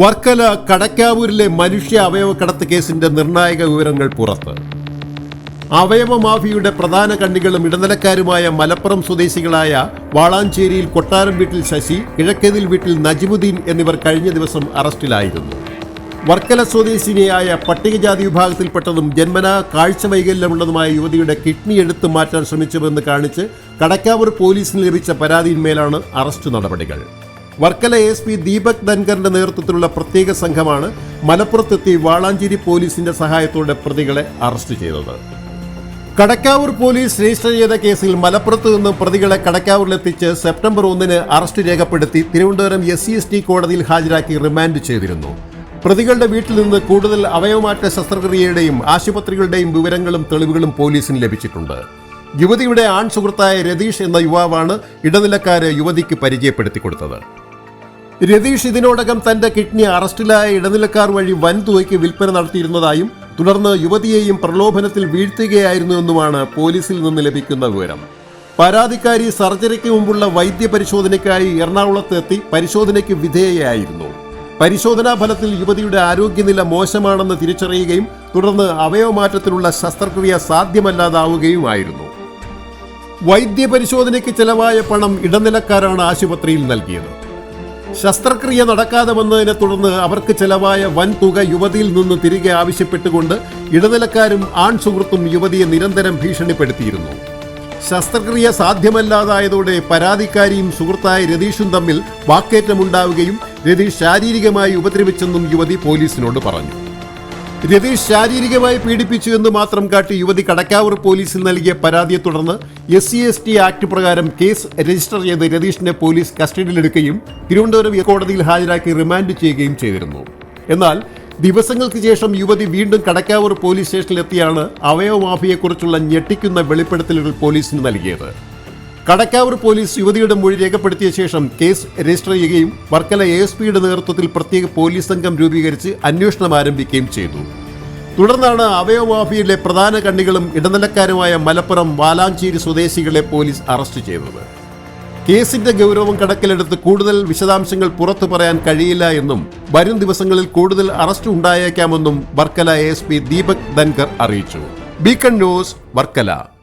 വർക്കല കടക്കാവൂരിലെ മനുഷ്യ അവയവ കടത്ത് കേസിന്റെ നിർണായക വിവരങ്ങൾ പുറത്ത്. അവയവ മാഫിയുടെ പ്രധാന കണ്ണികളും ഇടനിലക്കാരുമായ മലപ്പുറം സ്വദേശികളായ വാളാഞ്ചേരിയിൽ കൊട്ടാരം വീട്ടിൽ ശശി കിഴക്കേതിൽ വീട്ടിൽ നജിമുദ്ദീൻ എന്നിവർ കഴിഞ്ഞ ദിവസം അറസ്റ്റിലായിരുന്നു. വർക്കല സ്വദേശിനിയായ പട്ടികജാതി വിഭാഗത്തിൽപ്പെട്ടതും ജന്മനാ കാഴ്ച വൈകല്യമുള്ളതുമായ യുവതിയുടെ കിഡ്നി എടുത്തു മാറ്റാൻ ശ്രമിച്ചുവെന്ന് കാണിച്ച് കടക്കാവൂർ പോലീസിന് ലഭിച്ച പരാതിയിന്മേലാണ് അറസ്റ്റ് നടപടികൾ. വർക്കല എസ് പി ദീപക് ധൻകറിന്റെ നേതൃത്വത്തിലുള്ള പ്രത്യേക സംഘമാണ് മലപ്പുറത്തെത്തി വാളാഞ്ചേരി പോലീസിന്റെ സഹായത്തോടെ പ്രതികളെ അറസ്റ്റ് ചെയ്തത്. കടക്കാവൂർ പോലീസ് രജിസ്റ്റർ ചെയ്ത കേസിൽ മലപ്പുറത്ത് നിന്നും പ്രതികളെ കടക്കാവൂരിലെത്തിച്ച് സെപ്റ്റംബർ ഒന്നിന് അറസ്റ്റ് രേഖപ്പെടുത്തി Thiruvananthapuram S C S T കോടതിയിൽ ഹാജരാക്കി റിമാൻഡ് ചെയ്തിരുന്നു. പ്രതികളുടെ വീട്ടിൽ നിന്ന് കൂടുതൽ അവയവമാറ്റ ശസ്ത്രക്രിയയുടെയും ആശുപത്രികളുടെയും വിവരങ്ങളും തെളിവുകളും പോലീസിന് ലഭിച്ചിട്ടുണ്ട്. യുവതിയുടെ ആൺ സുഹൃത്തായ രതീഷ് എന്ന യുവാവാണ് ഇടനിലക്കാരെ യുവതിക്ക് പരിചയപ്പെടുത്തി കൊടുത്തത്. രതീഷ് ഇതിനോടകം തന്റെ കിഡ്നി അറസ്റ്റിലായ ഇടനിലക്കാർ വഴി വൻതുകയ്ക്ക് വിൽപ്പന നടത്തിയിരുന്നതായും തുടർന്ന് യുവതിയെയും പ്രലോഭനത്തിൽ വീഴ്ത്തുകയായിരുന്നുവെന്നുമാണ് പോലീസിൽ നിന്ന് ലഭിക്കുന്ന വിവരം. പരാതിക്കാരി സർജറിക്ക് മുമ്പുള്ള വൈദ്യ പരിശോധനയ്ക്കായി എറണാകുളത്ത് എത്തി പരിശോധനയ്ക്ക് വിധേയയായിരുന്നു. പരിശോധനാ ഫലത്തിൽ യുവതിയുടെ ആരോഗ്യനില മോശമാണെന്ന് തിരിച്ചറിയുകയും തുടർന്ന് അവയവമാറ്റത്തിലുള്ള ശസ്ത്രക്രിയ സാധ്യമല്ലാതാവുകയുമായിരുന്നു. വൈദ്യ പരിശോധനയ്ക്ക് ചെലവായ പണം ഇടനിലക്കാരാണ് ആശുപത്രിയിൽ നൽകിയത്. ശസ്ത്രക്രിയ നടക്കാതെ വന്നതിനെ തുടർന്ന് അവർക്ക് ചെലവായ വൻ തുക യുവതിയിൽ നിന്ന് തിരികെ ആവശ്യപ്പെട്ടുകൊണ്ട് ഇടനിലക്കാരും ആൺ സുഹൃത്തും യുവതിയെ നിരന്തരം ഭീഷണിപ്പെടുത്തിയിരുന്നു. ശസ്ത്രക്രിയ സാധ്യമല്ലാതായതോടെ പരാതിക്കാരിയും സുഹൃത്തായ രതീഷും തമ്മിൽ വാക്കേറ്റമുണ്ടാവുകയും രതീഷ് ശാരീരികമായി ഉപദ്രവിച്ചെന്നും യുവതി പോലീസിനോട് പറഞ്ഞു. രതീഷ് ശാരീരികമായി പീഡിപ്പിച്ചു എന്ന് മാത്രം കാട്ടി യുവതി കടക്കാവൂർ പോലീസിൽ നൽകിയ പരാതിയെ തുടർന്ന് S C S T act പ്രകാരം കേസ് രജിസ്റ്റർ ചെയ്ത് രതീഷിനെ പോലീസ് കസ്റ്റഡിയിലെടുക്കുകയും തിരുവനന്തപുരം കോടതിയിൽ ഹാജരാക്കി റിമാൻഡ് ചെയ്യുകയും ചെയ്തിരുന്നു. എന്നാൽ ദിവസങ്ങൾക്ക് ശേഷം യുവതി വീണ്ടും കടക്കാവൂർ പോലീസ് സ്റ്റേഷനിലെത്തിയാണ് അവയവ മാഫിയെക്കുറിച്ചുള്ള ഞെട്ടിക്കുന്ന വെളിപ്പെടുത്തലുകൾ പോലീസിന് നൽകിയത്. കടക്കാവൂർ പോലീസ് യുവതിയുടെ മൊഴി രേഖപ്പെടുത്തിയ ശേഷം കേസ് രജിസ്റ്റർ ചെയ്യുകയും വർക്കല എ എസ് പിയുടെ നേതൃത്വത്തിൽ പ്രത്യേക പോലീസ് സംഘം രൂപീകരിച്ച് അന്വേഷണം ആരംഭിക്കുകയും ചെയ്തു. തുടർന്നാണ് അവയവമാഫിയയിലെ പ്രധാന കണ്ണികളും ഇടനിലക്കാരുമായ മലപ്പുറം വാലാഞ്ചേരി സ്വദേശികളെ പോലീസ് അറസ്റ്റ് ചെയ്തത്. കേസിന്റെ ഗൗരവം കണക്കിലെടുത്ത് കൂടുതൽ വിശദാംശങ്ങൾ പുറത്തു പറയാൻ കഴിയില്ല എന്നും വരും ദിവസങ്ങളിൽ കൂടുതൽ അറസ്റ്റ് ഉണ്ടായേക്കാമെന്നും വർക്കല എസ് പി ദീപക് ധൻകർ അറിയിച്ചു. Beacon News Varkala.